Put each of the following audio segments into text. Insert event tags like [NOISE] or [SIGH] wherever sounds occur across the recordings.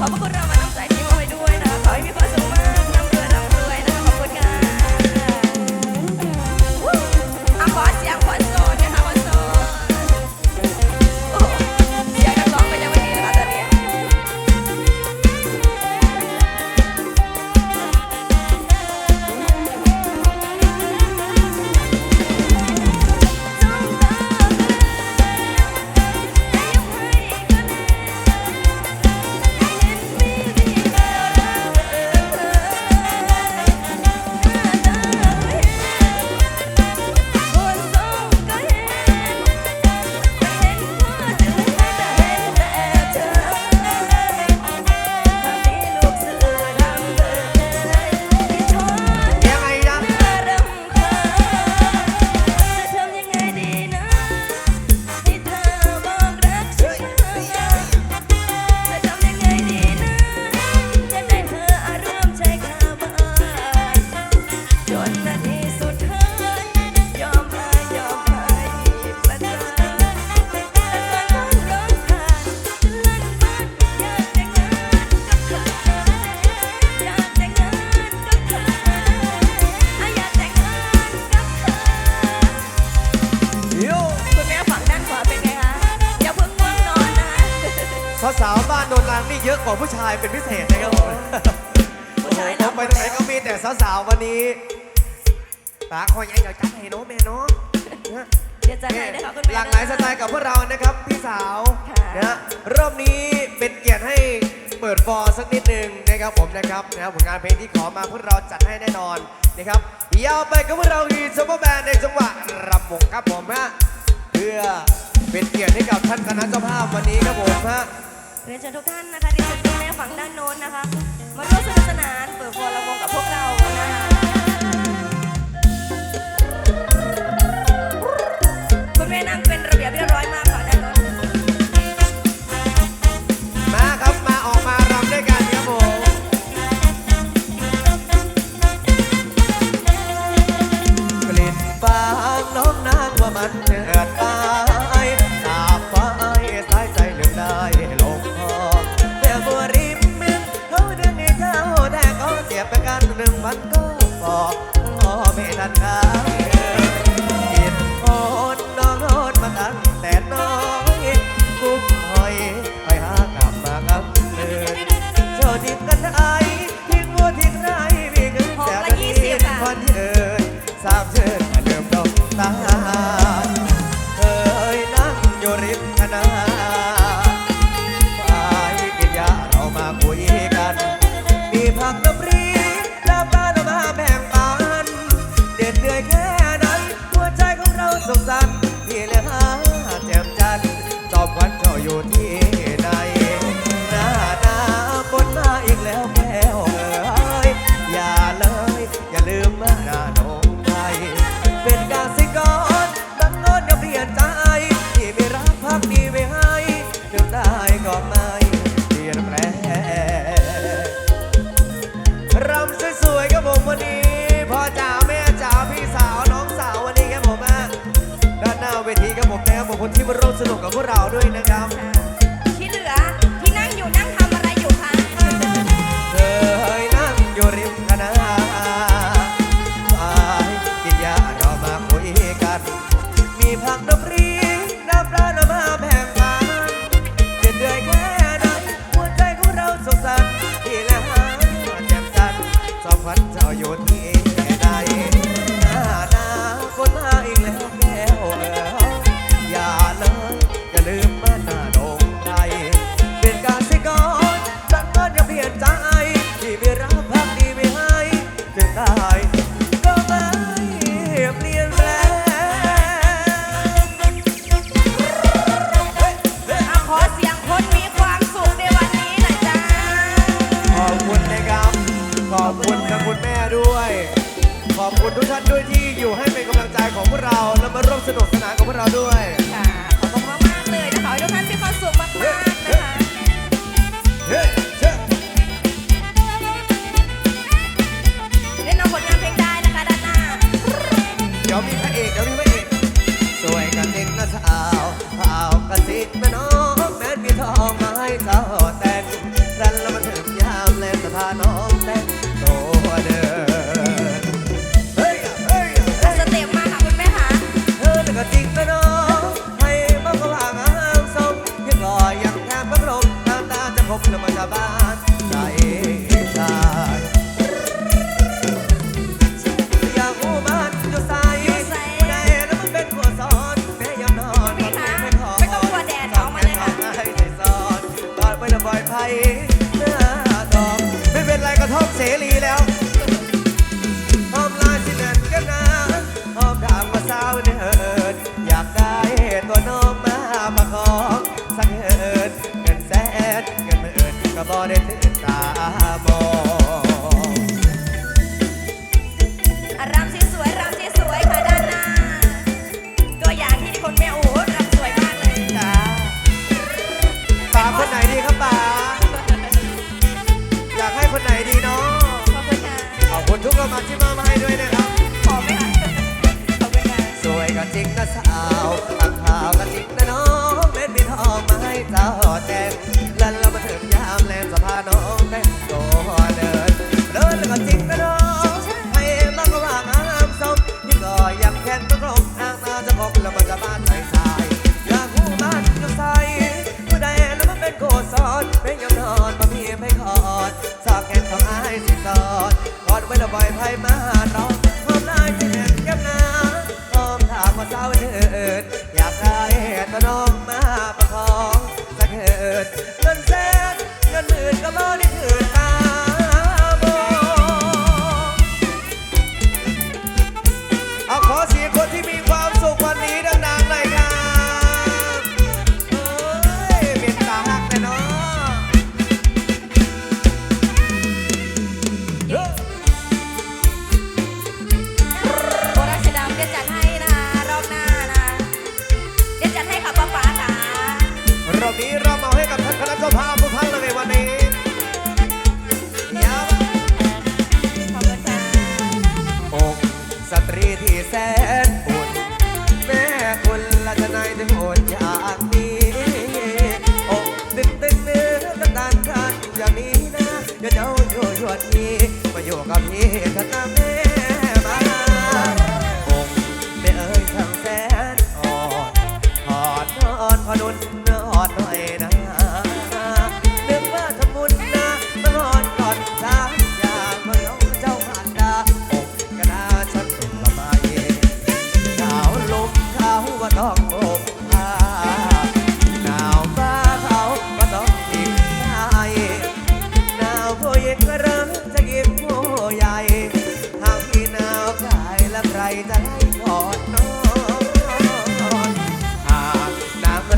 Vamos con Raúl. ของผู้ชายเป็นพิเศษนะครับผมผู้ชายผมไปตรงไหนก็มีแต่สาวๆวันนี้ตาคอยยังอยจัดให้น้องแม่น้นะหลากหลายสไตล์กับพวกเรานะครับพี่สาวนะรอบนี้เป็นเกียรติให้เปิดฟอร์สักนิดหนึ่งนะครับผมนะครับนะผลงานเพลงที่ขอมาพวกเราจัดให้แน่นอนนะครับยาวไปกับพวกเราคือซุมเปอร์แบนในจังหวะรำวงครับผมฮะเพื่อเป็นเกียรติให้กับท่านคณะเจ้าภาพวันนี้ครับผมฮะ เรียนเชิญทุกท่านนะคะที่ชมคุณแม่ฝั่งด้านโน้นนะคะ มาร่วมสนุกสนานเปิดบัวลำวงกับพวกเรานะคะ esos วกเราด้วยนะครับ บ่อยไพ่มา วดนี้มาอยู่กับพี่เถอะนะแม่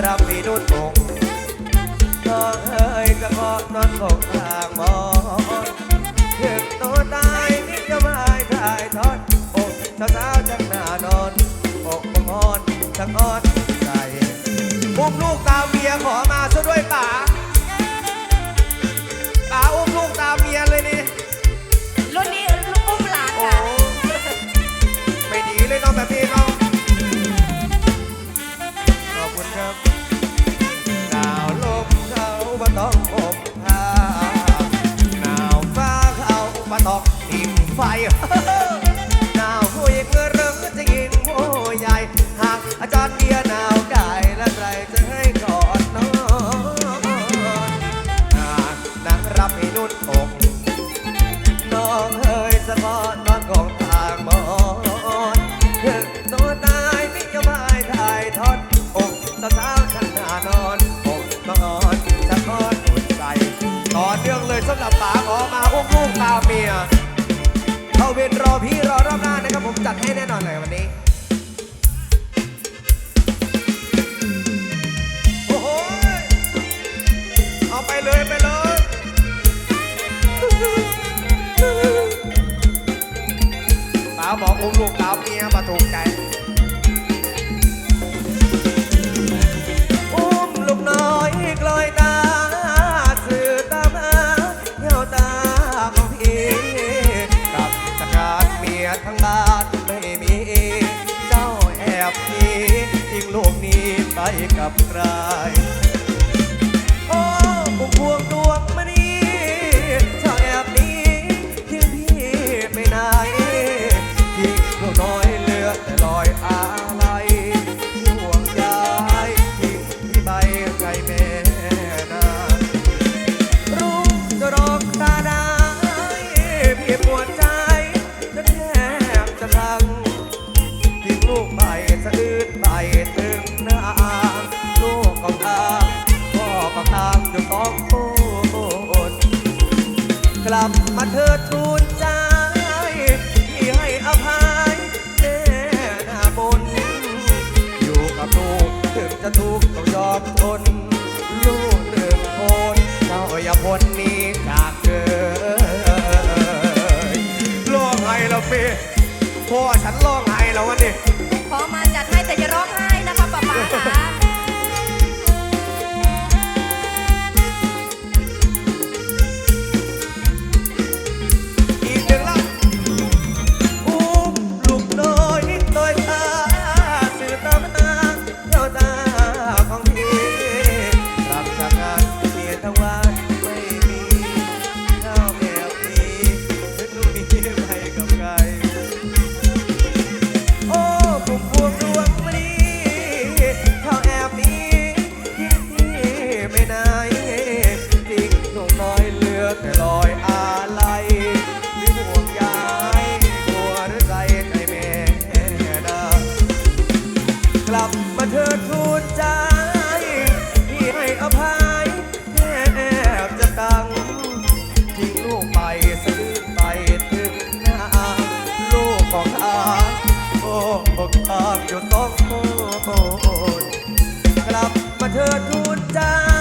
รำบวินุนงน้องเอ้ยกะเพาะนอนกงทางมอนถึตัวตายนิดก็ะมาคลายทอดอกเชาวช้าจังหน้านอนอกมอนจังอ้อนใจปุ้ลูกตาเมียขอมาซะด้วยป่า fire. [LAUGHS] ต้องยอมทน ลูกหนึ่งคนเจ้าอย่าพ้นนี้จากเธอร้องไห้แล้วพี่พ่อฉันร้องไห้แล้ววันนี้ ขอมาจัดให้แต่จะร้องไห้นะคะป้าป๊าค่ะ เธอทูลจที่